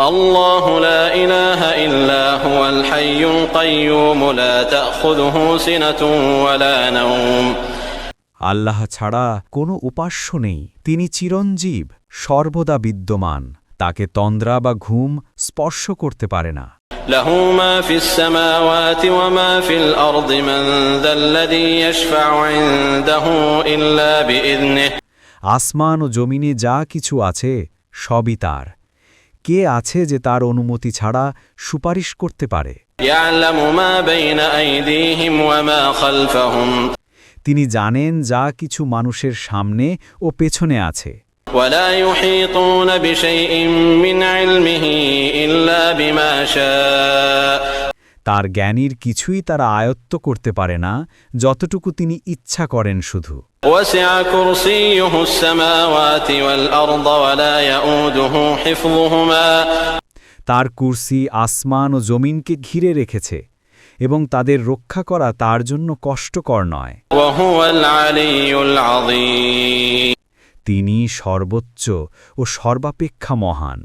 الله لا إله إلا هو الحي القيوم لا تأخذه سنة ولا نوم আল্লাহ ছাড়া কোনো উপাস্য নেই তিনি চিরঞ্জীব সর্বদা বিদ্যমান তাকে তন্দ্রা বা ঘুম স্পর্শ করতে পারে না له ما في السماوات وما في الأرض من ذا الذي يشفع عنده إلا بإذنه আসমান ও জমিনে যা কিছু আছে সবই তার কে আছে যে তার অনুমতি ছাড়া সুপারিশ করতে পারে يعلم ما بين أيديهم وما خلفهم তিনি জানেন যা কিছু মানুষের সামনে ও পেছনে আছে ولا তার জ্ঞানীর কিছুই তারা আয়ত্ত করতে পারে না যতটুকু তিনি ইচ্ছা করেন শুধু। তার কুর্সি আসমান ও জমিনকে ঘিরে রেখেছে এবং তাদের রক্ষা করা তার জন্য কষ্টকর নয়। তিনি সর্বোচ্চ ও সর্বাপেক্ষা মহান।